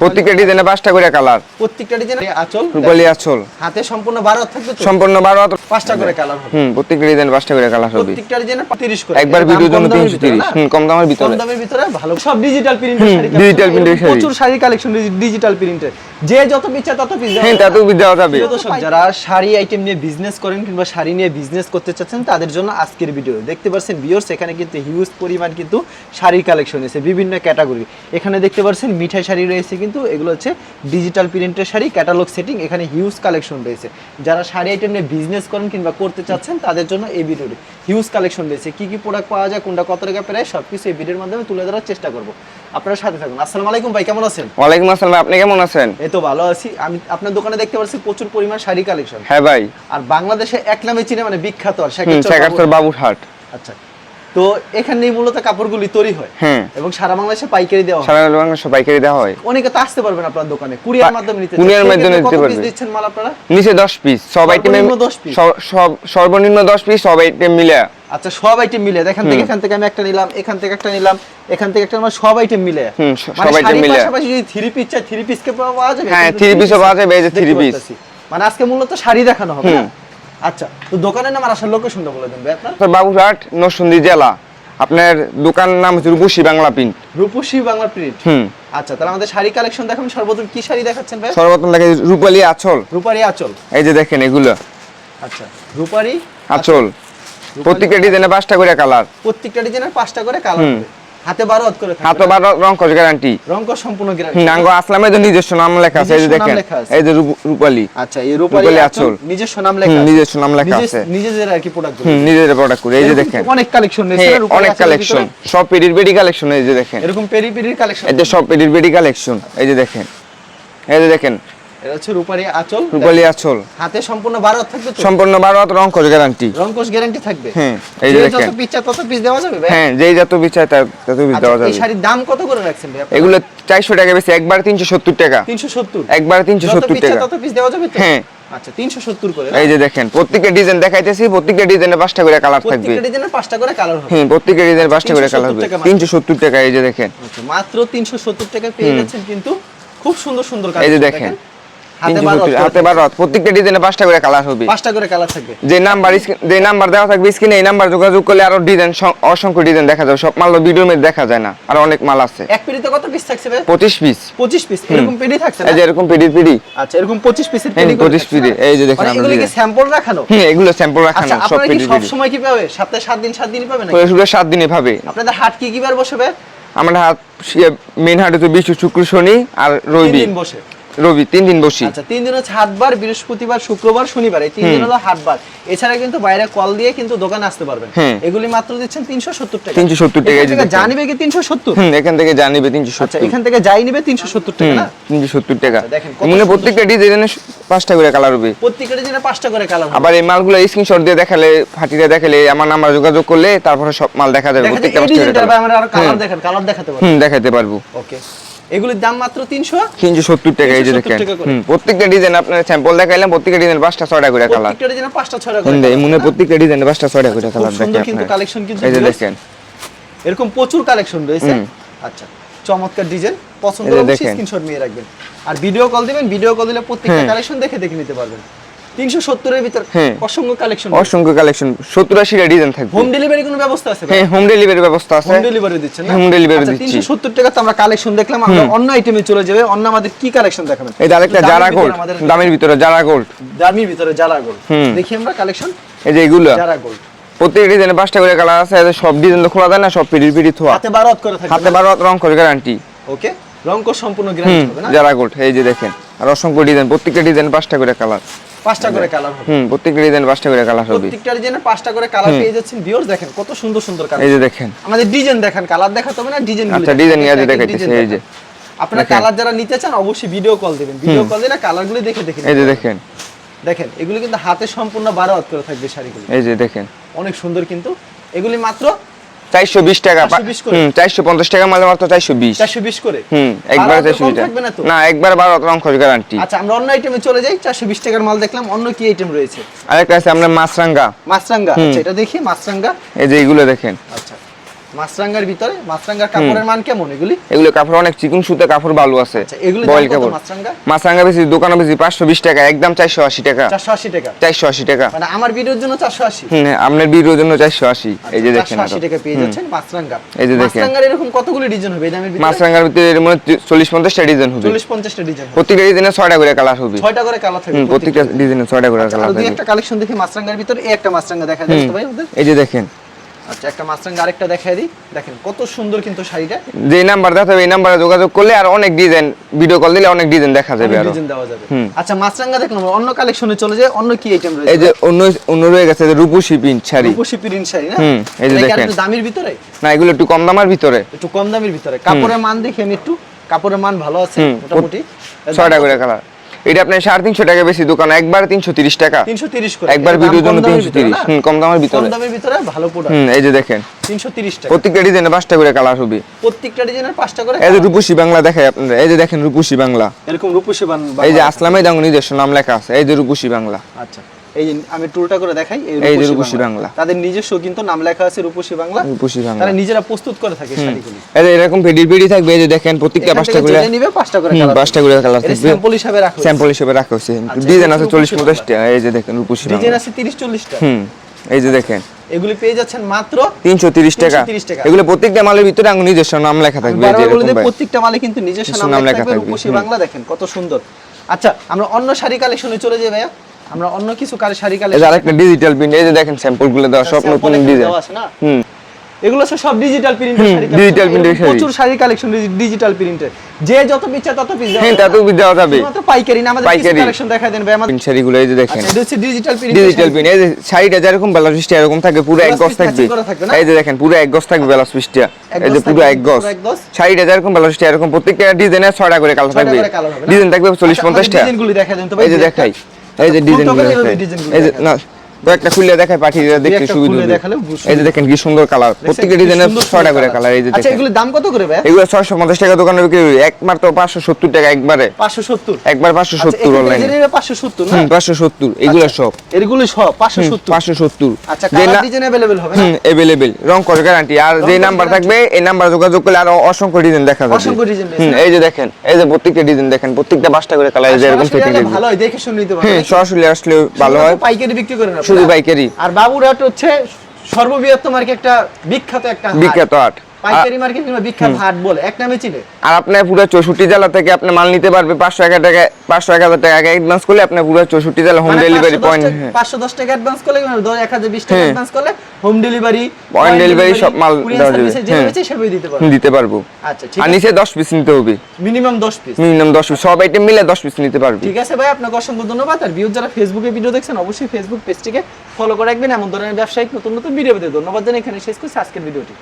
প্রত্যেকটা ডিজাইনে পাঁচটা করে কালার। প্রত্যেকটা ডিজাইন আঁচল? রূপালি আঁচল। হাতে সম্পূর্ণ হাত থাকবে সম্পূর্ণ হাত। পাঁচটা করে কালার হবে। হুম প্রত্যেকটা ডিজাইন পাঁচটা করে কালার হবে। প্রত্যেকটা ডিজাইনের 30 করে। একবার কম জন্য? হুম কম দামের কম ভিতরে দামের ভিতরে ভালো। সব ডিজিটাল প্রিন্টের শাড়ি শাড়ি। প্রচুর শাড়ি কালেকশন ডিজিটাল প্রিন্টের যে যত তত পিস হ্যাঁ দেওয়া যাবে। যারা শাড়ি আইটেম নিয়ে বিজনেস করেন কিংবা শাড়ি নিয়ে বিজনেস করতে চাচ্ছেন তাদের জন্য আজকের ভিডিও দেখতে পাচ্ছেন বিয়র্স এখানে কিন্তু হিউজ পরিমাণ কিন্তু শাড়ির কালেকশন এসে বিভিন্ন ক্যাটাগরি এখানে দেখতে পাচ্ছেন মিঠাই শাড়ি রয়েছে কিন্তু এগুলো হচ্ছে ডিজিটাল প্রিন্টের শাড়ি ক্যাটালগ সেটিং এখানে হিউজ কালেকশন রয়েছে। যারা শাড়ি আইটেম নিয়ে বিজনেস করেন কিংবা করতে চাচ্ছেন তাদের জন্য এই ভিডিওটি হিউজ কালেকশন রয়েছে। কি কি প্রোডাক্ট পাওয়া যায় কোনটা কত টাকা প্রায় সব কিছু এই ভিডিওর মাধ্যমে তুলে ধরার চেষ্টা করব। আপনারা সাথে থাকুন। আসসালামু আলাইকুম ভাই কেমন আছেন? ওয়ালাইকুম আসসালাম আপনি কেমন আছেন? এই তো ভালো আছি। আমি আপনার দোকানে দেখতে পাচ্ছি প্রচুর পরিমাণ শাড়ি কালেকশন হ্যাঁ ভাই। আর বাংলাদেশে এক নামে চিনে মানে বিখ্যাত আর হুম শেখাচ্চর বাবুর হাট আচ্ছা তো এখানে মূলত কাপড়গুলি তৈরি হয়। এবং সারা বাংলাদেশে পাইকারি দেওয়া হয়। সারা বাংলা পাইকারি দেওয়া হয়। অনেকে তো আসতে পারবেন আপনার দোকানে। কুরিয়ার মাধ্যমে নিতে কুরিয়ার মাধ্যমে নিতে কত piece দিচ্ছেন মাল আপনারা? নিচে দশ পিস সব আইটেমে 10? সব সর্বনিম্ন দশ পিস সব আইটেম মিলে। আচ্ছা সব আইটেম মিলে। এখান থেকে এখান থেকে আমি একটা নিলাম এখান থেকে একটা নিলাম এখান থেকে একটা আমার সব আইটেম মিলে। মানে সব শাড়ির মিলে। পাশাপাশি যদি থ্রি পিস চাই থ্রি পিস কে পাওয়া যাবে? হ্যাঁ, কিন্তু three three piece ও piece পাওয়া যাবে, এই যে piece। পারতেছি। মানে আজকে মূলত শাড়ি দেখানো হবে। আচ্ছা তো দোকানের নাম আর আসার লোকেশনটা বলে দেন ভাই আপনার। হাট নরসিংদী জেলা। আপনার দোকান নাম হচ্ছে রূপসী বাংলা প্রিন্ট রূপসী বাংলা প্রিন্ট হুম। আচ্ছা তাহলে আমাদের শাড়ি কালেকশন দেখাবেন সর্বপ্রথম কি শাড়ি দেখাচ্ছেন ভাই? সর্বপ্রথম দেখে রূপালি আঁচল। রূপারি আঁচল। এই যে দেখেন এগুলো। আচ্ছা রূপারি আঁচল। প্রত্যেকটা ডিজাইনে পাঁচটা করে কালার প্রত্যেকটা ডিজাইনের পাঁচটা করে কালার হাতে বারো হাত করে হাত থাকবে রং কস গ্যারান্টি রং সম্পূর্ণ গ্যারান্টি নাঙ্গ আসলামের যে নিজস্ব নাম লেখা আছে এই যে দেখেন এই যে রূপ- রূপালি। আচ্ছা এই রূপালি আঁচল। নিজস্ব নাম লেখা আছে। নিজস্ব নাম লেখা আছে। নিজেদের আর কি প্রোডাক্ট নিজের প্রোডাক্ট করে এই যে দেখেন। অনেক কালেকশন হ্যাঁ অনেক কালেকশন সব পেডির বেডি কালেকশন এই যে দেখেন। এরকম পেরি পেরির কালেকশন এই যে সব পেডির বেডি কালেকশন এই যে দেখেন। এই যে দেখেন এটা হচ্ছে রূপারি আঁচল। রূপালি আঁচল। হাতে সম্পূর্ণ হাত থাকবে সম্পূর্ণ বারো হাত রং কস গ্যারান্টি রং কোষ গ্যারান্টি থাকবে? হ্যাঁ, এই যে দেখেন। যত পিস তত পিস দেওয়া যাবে হ্যাঁ যেই যত তত পিস আচ্ছা, দেওয়া এই শাড়ির দাম কত করে রাখছেন ভাই এগুলো চারশো টাকা বেশি একবার তিনশো সত্তর টাকা। 370 একবার তিনশো যত সত্তর পিস চায় টাকা। তত পিস দেওয়া যাবে তো? হ্যাঁ। আচ্ছা 370 করে এই যে দেখেন প্রত্যেকটা ডিজাইন দেখাইতেছি প্রত্যেকটা ডিজাইনে পাঁচটা করে কালার থাকবে। প্রত্যেকটা ডিজাইনের পাঁচটা করে কালার হবে। হ্যাঁ প্রত্যেকটা ডিজাইনে পাঁচটা করে 370 কালার হবে। টাকা মাত্র। তিনশো সত্তর টাকা এই যে দেখেন। আচ্ছা, মাত্র 370 টাকায় পেয়ে যাচ্ছেন কিন্তু খুব সুন্দর সুন্দর কাজ এই যে দেখেন। হাতে বারো সত্তর হাত হাতে বারো হাত প্রত্যেকটা ডিজাইনে পাঁচটা করে কালার হবে। পাঁচটা করে কালার থাকবে। যে নাম্বার যে নাম্বার দেওয়া থাকবে স্ক্রিনে এই নাম্বার যোগাযোগ করলে আরও ডিজাইন অসংখ্য ডিজাইন দেখা যাবে। সব মাল ভিডিওর মধ্যে দেখা যায় না। আর অনেক মাল আছে। এক পেডিতে কত পিস থাকছে ভাই? পঁচিশ পিস 25 পিস এরকম পেডি থাকছে এই যে এরকম পিডির পিডি। আচ্ছা এরকম 25 পিসের 25 পিডি, এই যে দেখেন এগুলো স্যাম্পল রাখানো? হুম এগুলো স্যাম্পল রাখানো সব আপনারা সব সময় কি পাবে? সপ্তাহে 7 দিন 7 দিনই পাবে না শুক্র সাত দিনে ভাবে আপনাদের হাট কি কি বার বসে ভাই আমার হাত মেন হাট হচ্ছে বিশ্ব শুক্র শনি আর রবি। দিন বসে। রবি তিন দিন বসি। আচ্ছা তিন দিন হচ্ছে হাটবার বৃহস্পতিবার শুক্রবার শনিবার এই তিন দিন হলো হাটবার। এছাড়া কিন্তু বাইরে কল দিয়ে কিন্তু দোকানে আসতে পারবেন। এগুলি মাত্র দিচ্ছেন তিনশো সত্তর টাকা। 370 টাকা, এখান থেকে দেখেন। যা নিবে কি তিনশো সত্তর? হুম এখান থেকে জানিবে তিনশো আচ্ছা সত্তর এখান থেকে যাই নিবে তিনশো সত্তর টাকা না? তিনশো সত্তর টাকা। আচ্ছা, দেখেন মনে প্রত্যেকটা ডিজাইনে পাঁচটা করে কালার হবে। প্রত্যেকটা দিনে পাঁচটা করে কালার হবে। আবার এই মালগুলো স্ক্রিনশট দিয়ে দেখালে ফাটিয়ে দেখালে আমার নাম্বার যোগাযোগ করলে তারপরে সব মাল দেখা যাবে প্রত্যেকটা পাঁচটা করে আমরা আরও কালার দেখেন কালার দেখাতে পারব। হুম দেখাতে পারব। ওকে এগুলির দাম মাত্র তিনশো তিনশো সত্তর টাকা এই যে দেখেন। প্রত্যেকটা ডিজাইন আপনার স্যাম্পল দেখাইলাম প্রত্যেকটা ডিজাইন পাঁচটা ছয়টা করে কালার প্রত্যেকটা ডিজাইন পাঁচটা ছয়টা করে মনে প্রত্যেকটা ডিজাইন পাঁচটা ছয়টা করে কালার দেখেন কিন্তু কালেকশন কিন্তু এই যে দেখেন। এরকম প্রচুর কালেকশন রয়েছে। আচ্ছা চমৎকার ডিজাইন পছন্দ হলে স্ক্রিনশট নিয়ে রাখবেন। আর ভিডিও কল দিবেন ভিডিও কল দিলে প্রত্যেকটা হ্যাঁ। কালেকশন দেখে দেখে নিতে পারবেন। তিনশো সত্তরের ভিতর হ্যাঁ। অসংখ্য কালেকশন অসংখ্য কালেকশন সত্তর আশিটা ডিজাইন থাকবে। হোম ডেলিভারি কোনো ব্যবস্থা আছে হ্যাঁ হোম ডেলিভারির ব্যবস্থা আছে। হোম ডেলিভারি দিচ্ছেন না? Home delivery আচ্ছা, দিচ্ছি। 370 টাকা তো আমরা কালেকশন দেখলাম আমরা অন্য আইটেমে চলে যাবে। অন্য আমাদের কি কালেকশন দেখাবেন? এই আরেকটা জারা গোল্ড দামের ভিতরে জারা গোল্ড দামির ভিতরে জারা গোল্ড দেখি আমরা কালেকশন এই যে এগুলো। জারা গোল্ড প্রত্যেক ডিজাইনে পাঁচটা করে কালার আছে সব ডিজাইন তো খোলা যায় না সব পিড়ি পিড়ি থোয়া। হাতে বারো করে হাতে বারো রং করে গ্যারান্টি ওকে? রং সম্পূর্ণ গ্যারান্টি হবে না? জারা গোল্ড এই যে দেখেন। আর অসংখ্য ডিজাইন প্রত্যেকটা ডিজাইন পাঁচটা করে কালার পাঁচটা করে কালার হবে। হুম প্রত্যেকটা ডিজাইন পাঁচটা করে কালার হবে। প্রত্যেকটা ডিজাইনের পাঁচটা করে কালার পেয়ে যাচ্ছেন ভিউয়ার্স দেখেন কত সুন্দর সুন্দর কালার এই যে দেখেন। আমাদের ডিজাইন দেখেন কালার দেখাতে হবে না ডিজাইন আচ্ছা, নিয়ে দেখাইতেছি, এই যে। আপনারা কালার যারা নিতে চান অবশ্যই ভিডিও কল দিবেন। ভিডিও কল দিলে কালারগুলো দেখে দেখে এই যে দেখেন। দেখেন এগুলি কিন্তু হাতে সম্পূর্ণ বারো হাত করে থাকবে শাড়িগুলো। এই যে দেখেন। অনেক সুন্দর কিন্তু। এগুলি মাত্র চারশো বিশ টাকা 420 চারশো পঞ্চাশ টাকা মাঝে মাত্র চারশো বিশ। চারশো বিশ করে? হুম একবার চারশো বিশ না একবার বারো রং খরচ গ্যারান্টি আচ্ছা আমরা অন্য আইটেমে চলে যাই চারশো বিশ টাকার মাল দেখলাম অন্য কি আইটেম রয়েছে? আরেকটা আছে আমরা মাছরাঙ্গা। মাছরাঙ্গা আচ্ছা এটা দেখি মাছরাঙ্গা। এই যে এগুলো দেখেন। আচ্ছা। মাছরাঙ্গার ভিতরে? মাছরাঙ্গার কাপড়ের মান কেমন এগুলি? এগুলো কাপড় অনেক চিকন সুতে কাপড় ভালো আছে। আচ্ছা এগুলি বয়েল কাপড়। মাছরাঙ্গা? মাছরাঙ্গা বেশি দোকানে বেশি পাঁচশো বিশ টাকা একদম চারশো আশি টাকা। চারশো আশি টাকা? চারশো আশি টাকা। মানে আমার ভিডিওর জন্য চারশো আশি? হুম আপনার বিরোর জন্য চারশো আশি। এই যে দেখেন চারশো আশি টাকা পেয়ে যাচ্ছেন মাছরাঙ্গা। এই যে দেখেন। মাছরাঙ্গার এরকম কতগুলো ডিজাইন হবে? এই দামের ভিতরে? মাছরাঙ্গার ভিতরে এর মধ্যে চল্লিশ পঞ্চাশটা ডিজাইন হবে। চল্লিশ পঞ্চাশটা ডিজাইন হবে। প্রত্যেকটা ডিজাইনে ছয়টা করে কালার হবে। ছয়টা করে কালার থাকবে প্রত্যেকটা। ডিজাইনে ছয়টা করে আচ্ছা, কালার দুই থাকবে। একটা কালেকশন দেখি মাছরাঙ্গার ভিতরে। এই একটা মাছরাঙ্গা দেখা যাচ্ছে ভাই এই যে দেখেন। আচ্ছা একটা মাছরাঙ্গা আরেকটা দেখাই দিই। দেখেন কত সুন্দর কিন্তু শাড়িটা। যে নাম্বার হবে এই নাম্বারে যোগাযোগ করলে আর অনেক ডিজাইন ভিডিও কল দিলে অনেক ডিজাইন দেখা যাবে আরও। ডিজাইন দেওয়া যাবে। আচ্ছা মাছরাঙ্গা দেখলাম অন্য কালেকশনে চলে যায় অন্য কি আইটেম রয়েছে? এই যে অন্য অন্য রয়ে গেছে যে রূপসী প্রিন্ট শাড়ি। রূপসী প্রিন্ট শাড়ি না? হুম, এই যে দেখেন। দামের ভিতরে? না এগুলো একটু কম দামের ভিতরে। একটু কম দামের ভিতরে। কাপড়ের মান দেখি আমি একটু। কাপড়ের মান ভালো আছে মোটামুটি। ছয়টা করে কালার এটা আপনার সাড়ে তিনশো টাকা বেশি দোকান একবার তিনশো তিরিশ টাকা। তিনশো তিরিশ একবার ভিডিওর জন্য তিনশো তিরিশ। কম দামের ভিতরে। দামের ভিতরে ভালো প্রোডাক্ট হুম এই যে দেখেন। তিনশো তিরিশ টাকা। প্রত্যেকটা ডিজাইনে পাঁচটা করে কালার হবে। প্রত্যেকটা ডিজাইনের পাঁচটা করে এই যে রূপসী বাংলা দেখায় আপনারা। এই যে দেখেন রূপসী বাংলা। এরকম রূপসী বাংলা এই যে আসলামে দাঙ্গ নিজস্ব নাম লেখা আছে। এই যে রূপসী বাংলা। আচ্ছা। এই যে আমি টুলটা করে দেখাই এই রূপসী বাংলা। তাদের নিজস্ব কিন্তু নাম লেখা আছে রূপসী বাংলা। রূপসী বাংলা। তারা নিজেরা প্রস্তুত করে থাকে শাড়িগুলি। এরকম থাকবে এই যে দেখেন প্রত্যেকটা পাঁচটা করে নিবে পাঁচটা করে কালার পাঁচটা করে কালার থাকবে। স্যাম্পল হিসাবে রাখো স্যাম্পল হিসেবে রাখা হয়েছে। আচ্ছা, ডিজাইন আছে রূপসী চল্লিশ বাংলা। পঞ্চাশটা এই যে দেখেন রূপসী ডিজাইন আছে 30 40টা হুম এই যে দেখেন। এগুলি পেয়ে যাচ্ছেন মাত্র তিনশো তিরিশ টাকা। 330 টাকা। এগুলো প্রত্যেকটা মালের ভিতরে নিজস্ব নাম লেখা থাকবে বলে। প্রত্যেকটা মালে কিন্তু নিজস্ব নাম লেখা থাকবে, রূপসী বাংলা দেখেন কত সুন্দর। আচ্ছা আমরা অন্য শাড়ি কালেকশনে চলে যাই ভাইয়া। আমরা অন্য কিছু কার শাড়ি এই যে আরেকটা ডিজিটাল প্রিন্ট এই যে দেখেন স্যাম্পলগুলো দেওয়া সব নতুন ডিজাইন আছে না? হুম। এগুলো সব ডিজিটাল প্রিন্টের শাড়ি এর এরকম শাড়ি। প্রচুর শাড়ি কালেকশন ডিজিটাল প্রিন্টের যে যত পিচ্ছা তত পিস হ্যাঁ তাতেও দেওয়া যাবে। শুধুমাত্র পাইকারি না আমাদের কিছু পাইকারি। কালেকশন দেখাই দেন ভাই আমাদের প্রিন্ট শাড়িগুলো এই যে দেখেন। আচ্ছা এটা হচ্ছে ডিজিটাল প্রিন্ট ডিজিটাল প্রিন্ট এই যে শাড়িটা যেরকম ব্লাউজ পিসটা এরকম থাকবে পুরো এক গজ piece থাকবে? এই যে দেখেন পুরো এক গজ থাকবে ব্লাউজ পিসটা এই যে পুরো এক গজ। পুরো শাড়িটা যেরকম ব্লাউজ পিসটা এরকম প্রত্যেকটা ডিজাইনে ছয়টা করে কালার থাকবে? ডিজাইন থাকবে চল্লিশ আচ্ছা, পঞ্চাশটা। আমাদের ডিজাইনগুলি দেখা দেন তো ভাই এই যে দেখাই। এই যে ডিজাইন এই যে না কয়েকটা খুলে দেখায় পাঠিয়ে দিলে দেখতে সুবিধা হবে। এই যে দেখেন কি সুন্দর কালার। প্রত্যেকটা কি ডিজাইনে ছয়টা করে কালার। এই যে আচ্ছা এগুলোর দাম কত করে ভাই? এগুলো ছয়শো পঞ্চাশ টাকা দোকানে বিক্রি করি একমাত্র পাঁচশো সত্তর টাকা একবারে। 570 একবার পাঁচশো সত্তর অনলাইনে পাঁচশো সত্তর না? হুম পাঁচশো সত্তর এগুলো সব। এগুলো সব পাঁচশো সত্তর। পাঁচশো সত্তর। আচ্ছা কালার ডিজাইন অ্যাভেলেবেল হবে না? অ্যাভেলেবেল রং করে গ্যারান্টি আর যে নাম্বার থাকবে এই নাম্বার যোগাযোগ করলে আরও অসংখ্য ডিজাইন দেখা যাবে। অসংখ্য হুম এই যে দেখেন এই যে প্রত্যেকটা ডিজাইন দেখেন প্রত্যেকটা পাঁচটা করে কালার যে এরকম সরাসরি ফিটিং ভালো হয় দেখে শুনে নিতে পারবেন সরাসরি আসলে ভালো হয়। পাইকারি বিক্রি করেন? শুধু পাইকারি। আর বাবুরহাট হচ্ছে সর্ববৃহৎ কি একটা বিখ্যাত একটা বিখ্যাত আট পাইকারি মার্কেট কিংবা বিখ্যাত হাট বলে। এক নামে চিনে। আর আপনার পুরো চৌষট্টি জেলা থেকে আপনি মাল নিতে পারবে পাঁচশো এক হাজার টাকা পাঁচশো এক হাজার টাকা অ্যাডভান্স করলে আপনার পুরো চৌষট্টি জেলা হোম ডেলিভারি পয়েন্ট টাকা- 510 টাকা অ্যাডভান্স করলে মানে ধর 1020 টাকা। অ্যাডভান্স করলে হোম ডেলিভারি Point delivery সব মাল দেওয়া যাবে। হ্যাঁ। সেভাবে দিতে পারবে। দিতে পারব। আচ্ছা আর নিচে দশ পিস নিতে হবে। মিনিমাম 10 পিস মিনিমাম দশ পিস সব আইটেম মিলে দশ পিস নিতে পারবে। ঠিক আছে ভাই আপনাকে অসংখ্য ধন্যবাদ। আর ভিউজ যারা ফেসবুকে ভিডিও দেখছেন অবশ্যই ফেসবুক পেজটিকে ফলো করে রাখবেন। এমন ধরনের ব্যবসায়িক নতুন নতুন ভিডিও পেতে ধন্যবাদ জানাই। এখানে শেষ করছি। আজকের ভিডিওটি